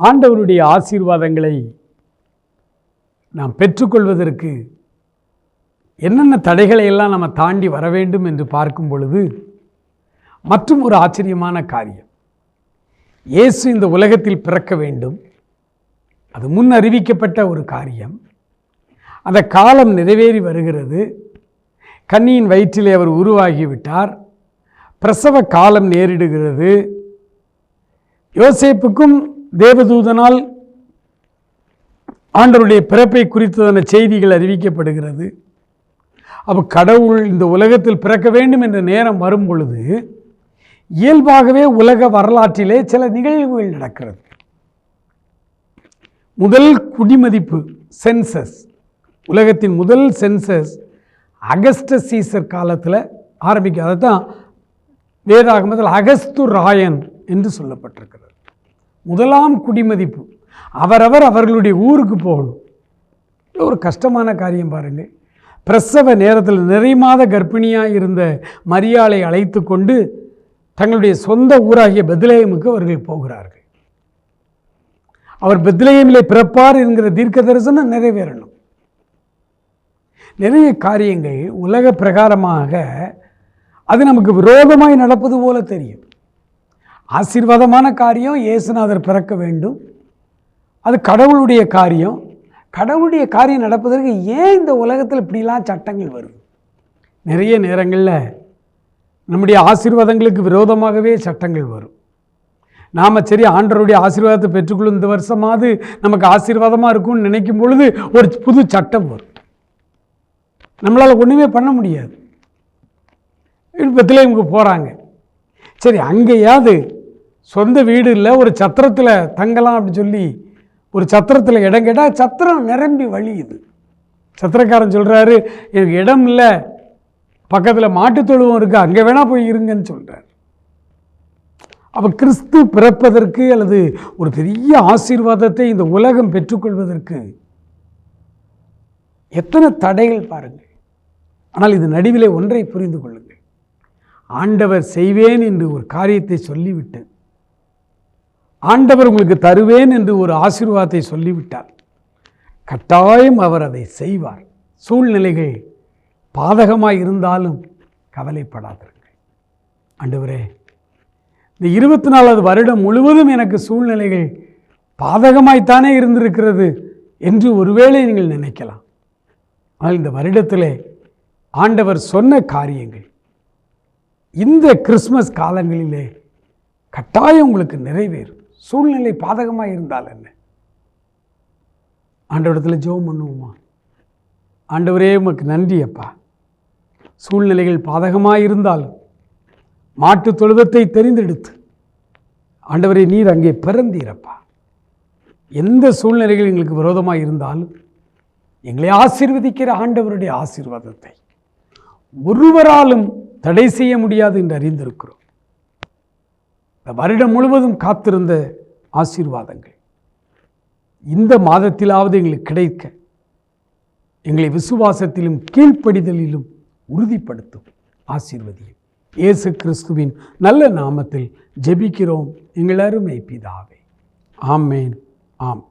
ஆண்டவருடைய ஆசீர்வாதங்களை நாம் பெற்றுக்கொள்வதற்கு என்னென்ன தடைகளை எல்லாம் நம்ம தாண்டி வர வேண்டும் என்று பார்க்கும் பொழுது மற்றும் ஒரு ஆச்சரியமான காரியம். இயேசு இந்த உலகத்தில் பிறக்க வேண்டும். அது முன் அறிவிக்கப்பட்ட ஒரு காரியம். அந்த காலம் நிறைவேறி வருகிறது. கன்னியின் வயிற்றிலே அவர் உருவாகிவிட்டார். பிரசவ காலம் நேரிடுகிறது. யோசேப்புக்கும் தேவதூதனால் ஆண்டருடைய பிறப்பை குறித்ததான செய்திகள் அறிவிக்கப்படுகிறது. அப்போ கடவுள் இந்த உலகத்தில் பிறக்க வேண்டும் என்ற நேரம் வரும் பொழுது இயல்பாகவே உலக வரலாற்றிலே சில நிகழ்வுகள் நடக்கிறது. முதல் குடிமதிப்பு சென்சஸ். உலகத்தின் முதல் சென்சஸ் அகஸ்ட சீசர் காலத்தில் ஆரம்பிக்க அதை தான் வேதாகமத்தில் அகஸ்து ராயன் என்று சொல்லப்பட்டிருக்கிறது. முதலாம் குடிமதிப்பு. அவரவர் அவர்களுடைய ஊருக்கு போகணும். ஒரு கஷ்டமான காரியம் பாருங்கள் பிரசவ நேரத்தில் நிறைமாத கர்ப்பிணியாக இருந்த மரியாளை அழைத்து கொண்டு தங்களுடைய சொந்த ஊராகிய பெத்லேயமுக்கு அவர்கள் போகிறார்கள். அவர் பெத்லேயமிலே பிறப்பார் என்கிற தீர்க்க தரிசனம் நிறைவேறணும். நிறைய காரியங்கள் உலக பிரகாரமாக அது நமக்கு விரோதமாய் நடப்பது போல தெரியும். ஆசீர்வாதமான காரியம் இயேசுநாதர் பிறக்க வேண்டும். அது கடவுளுடைய காரியம். கடவுளுடைய காரியம் நடப்பதற்கு ஏன் இந்த உலகத்தில் இப்படிலாம் சட்டங்கள் வருது? நிறைய நேரங்களில் நம்முடைய ஆசீர்வாதங்களுக்கு விரோதமாகவே சட்டங்கள் வரும். நாம் சரி ஆண்டருடைய ஆசீர்வாதத்தை பெற்றுக்கொள்ளும் இந்த வருஷமாவது நமக்கு ஆசீர்வாதமாக இருக்கும்னு நினைக்கும் பொழுது ஒரு புது சட்டம் வரும். நம்மளால் ஒன்றுமே பண்ண முடியாது. பெத்திலேமுக்கு போகிறாங்க சரி அங்கேயாவது சொந்த வீடு இல்லை ஒரு சத்திரத்தில் தங்கலாம் அப்படின்னு சொல்லி ஒரு சத்திரத்தில் இடம் கேட்டால் சத்திரம் நிரம்பி வழியுது. சத்திரக்காரன் சொல்கிறாரு எனக்கு இடம் இல்லை பக்கத்தில் மாட்டுத் தொழுவம் இருக்குது அங்கே வேணால் போய் இருங்கன்னு சொல்கிறார் அப்போ கிறிஸ்து பிறப்பதற்கு அல்லது ஒரு பெரிய ஆசீர்வாதத்தை இந்த உலகம் பெற்றுக்கொள்வதற்கு எத்தனை தடைகள் பாருங்கள். ஆனால் இது நடுவிலே ஒன்றை புரிந்து கொள்ளுங்கள். ஆண்டவர் செய்வேன் என்று ஒரு காரியத்தை சொல்லிவிட்டு ஆண்டவர் உங்களுக்கு தருவேன் என்று ஒரு ஆசீர்வாதத்தை சொல்லிவிட்டார் கட்டாயம் அவர் அதை செய்வார். சூழ்நிலைகள் பாதகமாக இருந்தாலும் கவலைப்படாதிருங்கள். ஆண்டவரே இந்த இருபத்தி நாலாவது வருடம் முழுவதும் எனக்கு சூழ்நிலைகள் பாதகமாய்த்தானே இருந்திருக்கிறது என்று ஒருவேளை நீங்கள் நினைக்கலாம். ஆனால் இந்த வருடத்திலே ஆண்டவர் சொன்ன காரியங்கள் இந்த கிறிஸ்மஸ் காலங்களிலே கட்டாயம் உங்களுக்கு நிறைவேறும். சூழ்நிலை பாதகமாக இருந்தால் என்ன? ஆண்டவரத்தில் ஜோம் பண்ணுவோமா? ஆண்டவரே உமக்கு நன்றி அப்பா. சூழ்நிலைகள் பாதகமாக இருந்தாலும் மாட்டு தொழுவத்தை தெரிந்தெடுத்து ஆண்டவரை நீர் அங்கே பிறந்தீரப்பா. எந்த சூழ்நிலைகள் எங்களுக்கு விரோதமாக இருந்தாலும் எங்களை ஆசீர்வதிக்கிற ஆண்டவருடைய ஆசீர்வாதத்தை ஒருவராலும் தடை செய்ய முடியாது என்று அறிந்திருக்கிறோம். இந்த வருடம் முழுவதும் காத்திருந்த ஆசீர்வாதங்கள் இந்த மாதத்திலாவது எங்களுக்கு கிடைக்க எங்களை விசுவாசத்திலும் கீழ்ப்படிதலிலும் உறுதிப்படுத்தும் ஆசீர்வதியும். இயேசு கிறிஸ்துவின் நல்ல நாமத்தில் ஜெபிக்கிறோம். எங்கள் அருமை பிதாவே. ஆமேன். ஆம்.